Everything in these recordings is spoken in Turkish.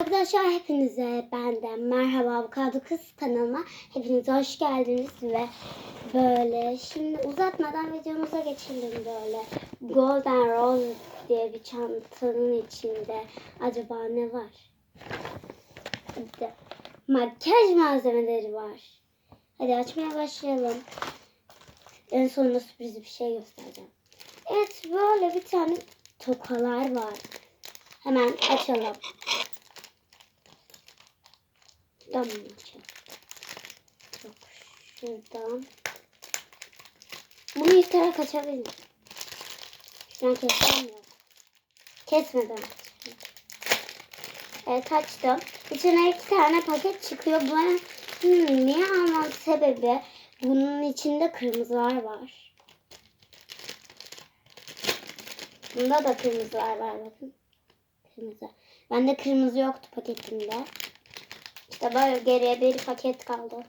Arkadaşlar hepinize benden merhaba avokado kız kanalıma hepiniz hoş geldiniz ve böyle şimdi uzatmadan videomuza geçelim böyle Golden Rose diye bir çantanın içinde acaba ne var? Hadi. Makyaj malzemeleri var. Hadi açmaya başlayalım. En sonunda sürpriz bir şey göstereceğim. Evet böyle bir tane tokalar var. Hemen açalım. Şuradan mı açalım? Yok şuradan. Bunu yıkarak açabilirim. Şuradan kesmem lazım. Kesmeden. Evet açtım. İçine iki tane paket çıkıyor. Bu hmm, niye almam sebebi bunun içinde kırmızılar var. Bunda da kırmızılar var bakın. Kırmızı. Bende kırmızı yoktu paketimde. Böyle geriye bir paket kaldı.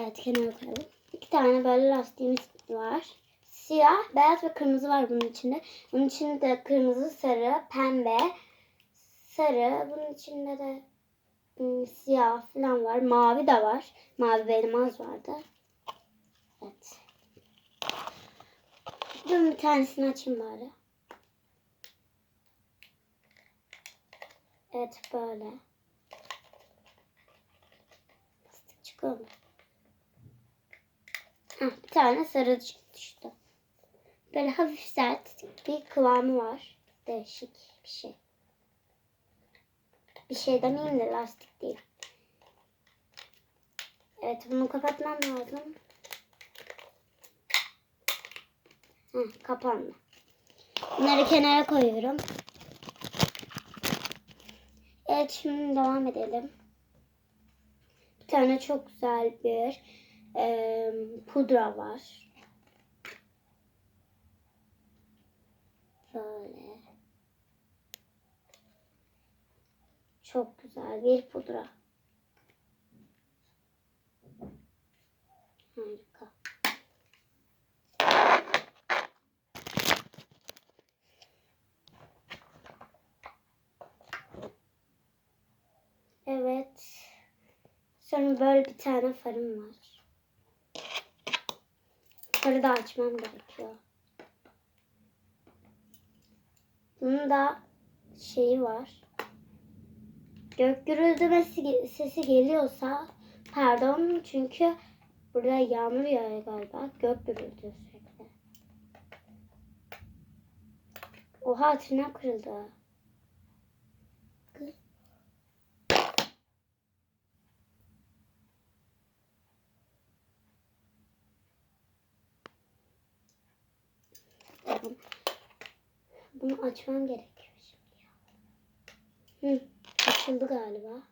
Evet kenara koyalım. İki tane böyle lastiğimiz var. Siyah, beyaz ve kırmızı var bunun içinde. Bunun içinde kırmızı, sarı, pembe, sarı. Bunun içinde de ım, siyah falan var. Mavi de var. Mavi benim az vardı. Evet. Dur bir tanesini açayım bari. Evet böyle. Heh, bir tane sarı düştü. Böyle hafif sert bir kıvamı var. Değişik bir şey. Bir şey demeyeyim de lastik değil. Evet bunu kapatmam lazım. Heh, kapandı. Bunları kenara koyuyorum. Evet şimdi devam edelim. Bir tane çok güzel bir e, pudra var. Böyle. Çok güzel bir pudra. Harika. Evet. Sonra böyle bir tane farım var. Farı da açmam gerekiyor. Bunun da şeyi var. Gök gürültümesi sesi geliyorsa pardon çünkü burada yağmur yağıyor galiba. Gök gürültüyor sürekli. Oha tırnak kırıldı. Tamam. Bunu açmam gerekiyor şimdi ya. Hı, açıldı galiba.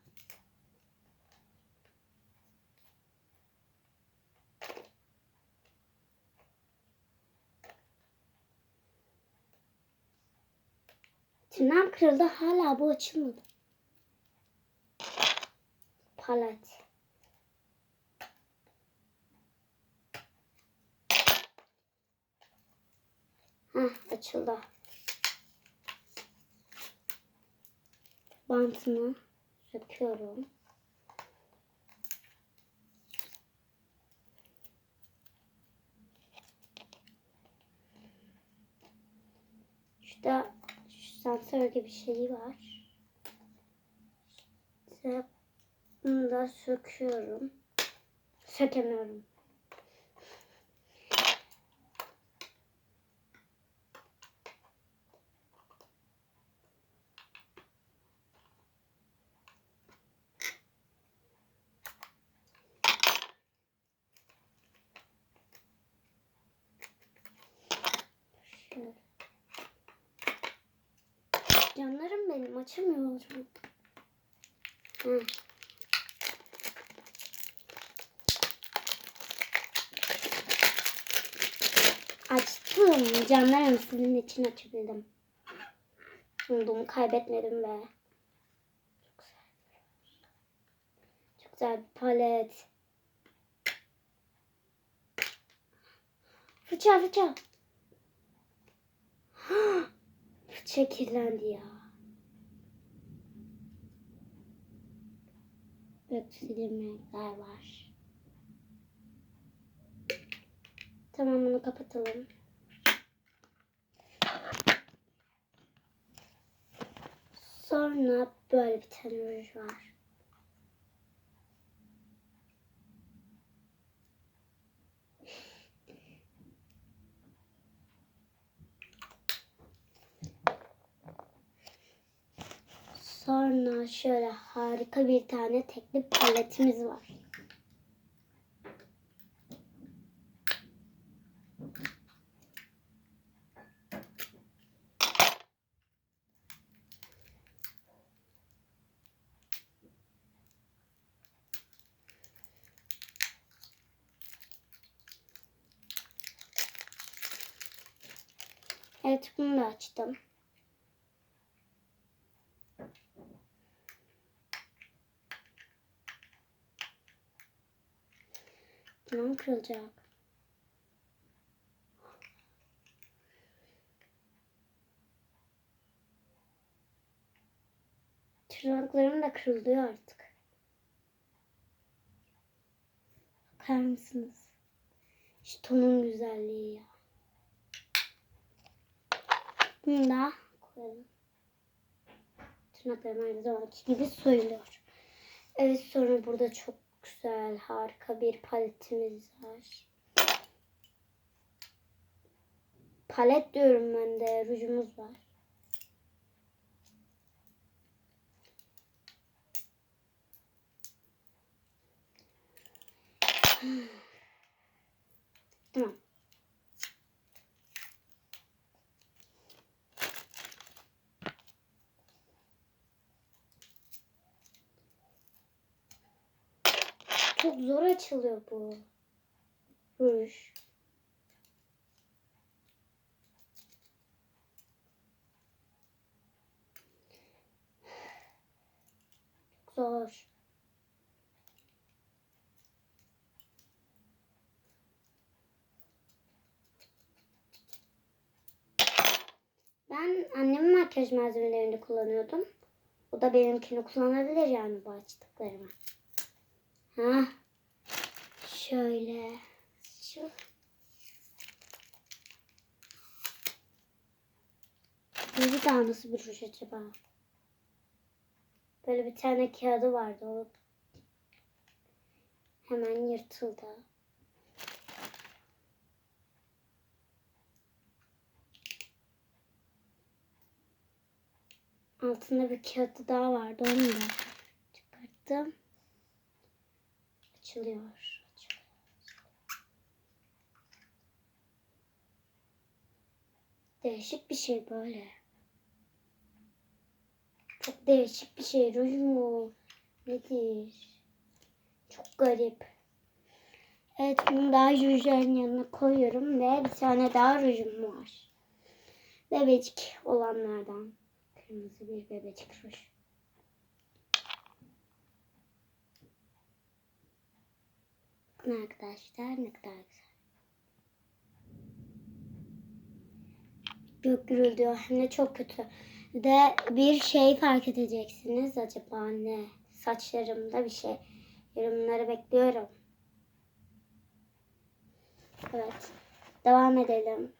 Tırnağım kırıldı hala bu açılmadı. Palet. Heh, açıldı. Bantını söküyorum. Şurada şu sensör gibi bir şey var. İşte bunu da söküyorum. Sökemiyorum. Şöyle. Benim açamıyorum. Hı. Açtım. Canlarım sizin için açabildim. Umudumu kaybetmedim be. Çok güzel. Çok güzel bir palet. Fırça fırça. Fırça kirlendi ya. Öksüdüm renkler var. Tamam bunu kapatalım. Sonra böyle bir tane var. Sonra şöyle harika bir tane tekli paletimiz var. Evet bunu da açtım. Tamam kırılacak. Tırnaklarım da kırılıyor artık. Bakar mısınız? Şu tonun güzelliği ya. Bunu da koyalım. Tırnaklarım her zamanki gibi soyuluyor. Evet sonra burada çok güzel harika bir paletimiz var. Palet diyorum ben de rujumuz var. Tamam. Çok zor açılıyor bu. Ruj. Zor. Ben annemin makyaj malzemelerini kullanıyordum. O da benimkini kullanabilir yani bu açtıklarımı. Ha. Şöyle. Şu. Bir daha nasıl bir ruj acaba? Böyle bir tane kağıdı vardı. O hemen yırtıldı. Altında bir kağıdı daha vardı. Onu da çıkarttım. Açılıyor. Açılıyor. Değişik bir şey böyle. Çok değişik bir şey. Ruj mu? Nedir? Çok garip. Evet bunu daha rujların yanına koyuyorum ve bir tane daha rujum var. Bebecik olanlardan. Kırmızı bir bebecik ruj. Bakın arkadaşlar ne kadar güzel. Gök gürültüyor hem de çok kötü. De bir şey fark edeceksiniz acaba ne? Saçlarımda bir şey. Yorumları bekliyorum. Evet. Devam edelim.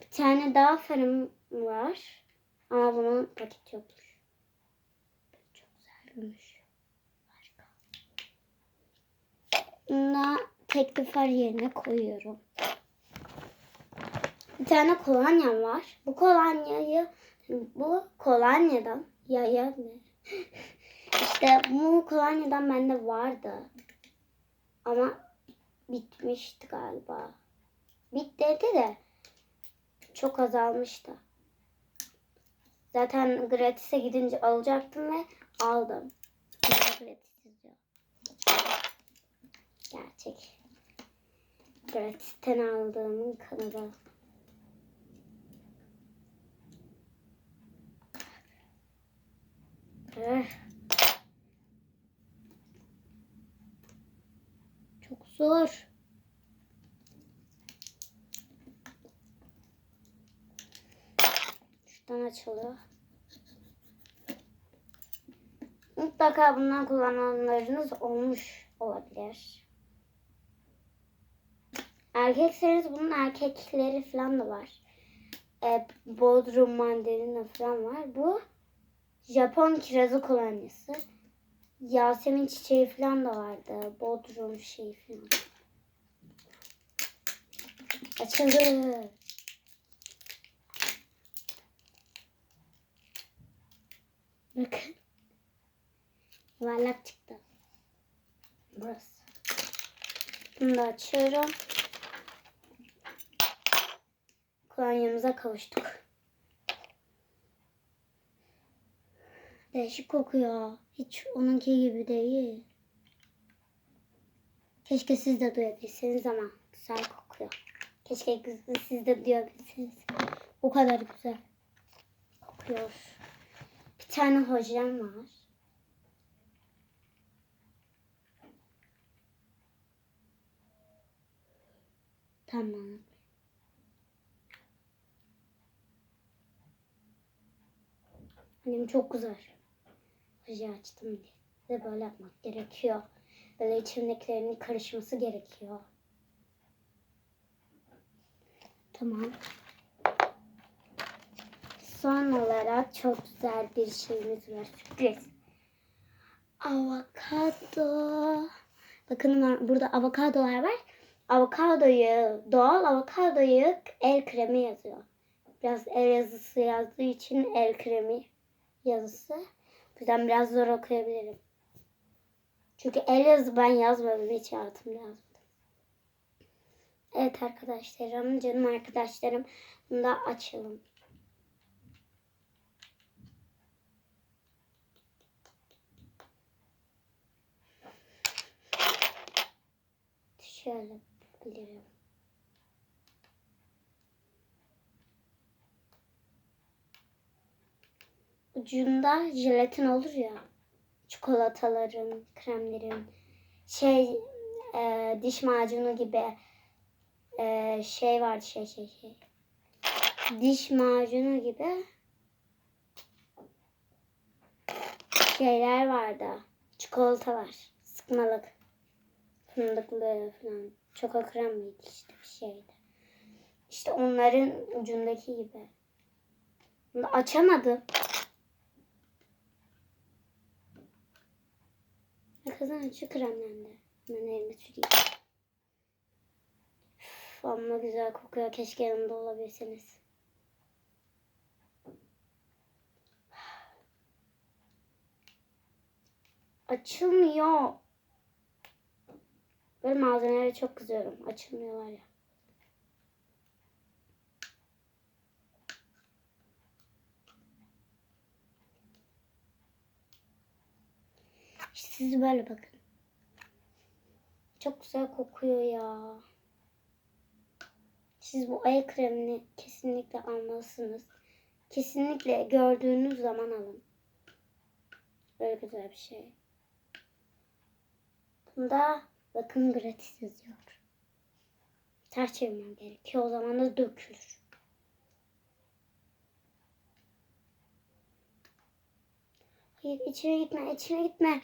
Bir tane daha farım var. Ama bunun paket yokmuş. Çok güzel gümüş. Harika. Bunu tekli far yerine koyuyorum. Bir tane kolonyam var. Bu kolonyayı bu kolonyadan ya ya ne? işte bu kolonyadan bende vardı. Ama bitmişti galiba. Bitti de çok azalmıştı. Zaten gratis'e gidince alacaktım ve aldım. Gratis yazıyor. Gerçek. Gratis'ten aldığımın kanıdı. Çok zor. Şuradan açılıyor. Mutlaka bundan kullananlarınız olmuş olabilir. Erkekseniz bunun erkekleri falan da var. E, Bodrum mandalina falan var. Bu Japon kirazı kolonyası. Yasemin çiçeği falan da vardı. Bodrum şeyi falan. Açıldı. Bakın. Yuvarlak çıktı. Burası. Bunu da açıyorum. Kolonyamıza kavuştuk. Değişik kokuyor. Hiç onunki gibi değil. Keşke siz de duyabilseniz ama güzel kokuyor. Keşke siz de duyabilseniz. O kadar güzel kokuyor. Bir tane hocam var. Tamam. Annem çok güzel. Hoca açtım diye. Ve böyle yapmak gerekiyor. Böyle içimdekilerin karışması gerekiyor. Tamam. Son olarak çok güzel bir şeyimiz var. Sürpriz. Avokado. Bakın burada avokadolar var. Avokadoyu, doğal avokadoyu el kremi yazıyor. Biraz el yazısı yazdığı için el kremi yazısı. Yüzden biraz zor okuyabilirim. Çünkü el yazı ben yazmadım. Hiç hayatımda yazmadım. Evet arkadaşlarım, canım arkadaşlarım. Bunu da açalım. Şöyle bilirim. Ucunda jelatin olur ya. Çikolataların, kremlerin, şey e, diş macunu gibi e, şey var şey şey şey. Diş macunu gibi şeyler vardı. Çikolatalar, sıkmalık, fındıklı falan. Çoko krem miydi işte bir şeydi. İşte onların ucundaki gibi. Bunu açamadım. Kızım şu kremlendi. Ben elime süreyim. Üf, amma güzel kokuyor. Keşke yanımda olabilseniz. Açılmıyor. Böyle malzemelere çok kızıyorum. Açılmıyorlar ya. İşte siz böyle bakın. Çok güzel kokuyor ya. Siz bu ay kremini kesinlikle almalısınız. Kesinlikle gördüğünüz zaman alın. Böyle güzel bir şey. Bunda bakın gratis yazıyor. Ters çevirmem gerekiyor. O zaman da dökülür. Hayır içine gitme, içine gitme.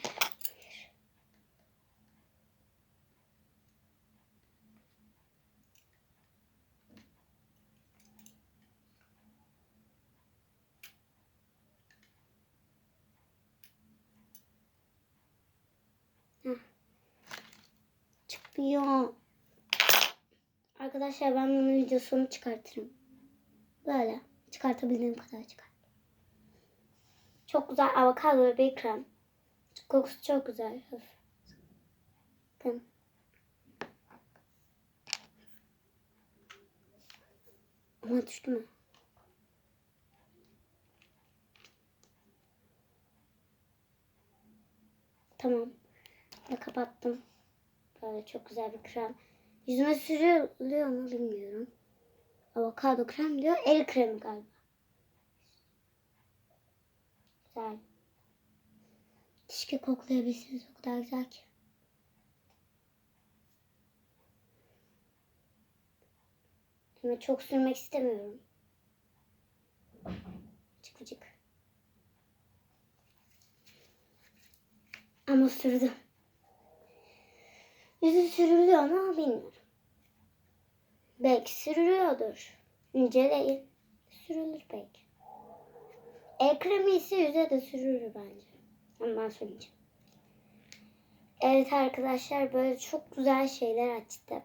Heh. Çıkmıyor. Arkadaşlar ben bunun videosunu çıkartırım. Böyle çıkartabildiğim kadar çıkart. Çok güzel avokado bir krem. Kokusu çok güzel. Bakın. Ama düştü mü? Tamam. Ve kapattım. Böyle çok güzel bir krem. Yüzüme sürülüyor mu bilmiyorum. Avokado krem diyor. El kremi galiba. Güzel. Keşke koklayabilseniz o kadar güzel ki. Ama çok sürmek istemiyorum. Çık çık. Ama sürdüm. Yüzü sürülüyor mu bilmiyorum. Belki sürülüyordur. İnceleyin. Sürülür belki. El kremi ise yüze de sürülür bence. Ama ben sürmeyeceğim. Evet arkadaşlar böyle çok güzel şeyler açtık.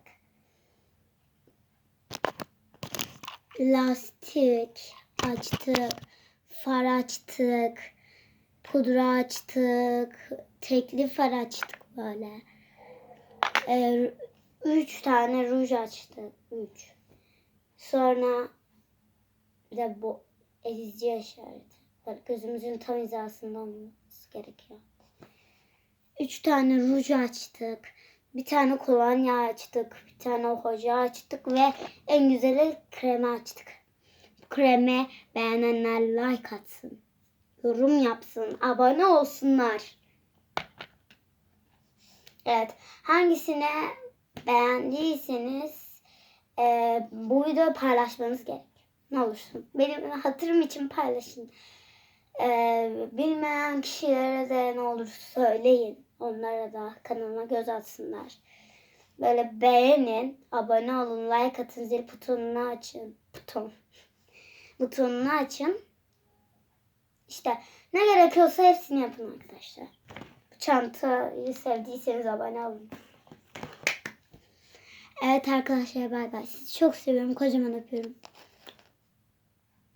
Lastik açtık. Far açtık. Pudra açtık. Tekli far açtık böyle. Ee, üç tane ruj açtık. Üç. Sonra bir de bu ezici işareti. Gözümüzün tam hizasında olması gerekiyor. Üç tane ruj açtık. Bir tane kolonya açtık. Bir tane hoca açtık. Ve en güzeli kremi açtık. Bu kreme beğenenler like atsın. Yorum yapsın. Abone olsunlar. Evet. Hangisine beğendiyseniz e, bu videoyu paylaşmanız gerek. Ne olursun. Benim hatırım için paylaşın. E, bilmeyen kişilere de ne olur söyleyin. Onlara da kanalıma göz atsınlar. Böyle beğenin, abone olun, like atın, zil butonunu açın. Buton. Butonunu açın. İşte ne gerekiyorsa hepsini yapın arkadaşlar. Çantayı sevdiyseniz abone olun. Evet arkadaşlar bay bay. Sizi çok seviyorum. Kocaman öpüyorum.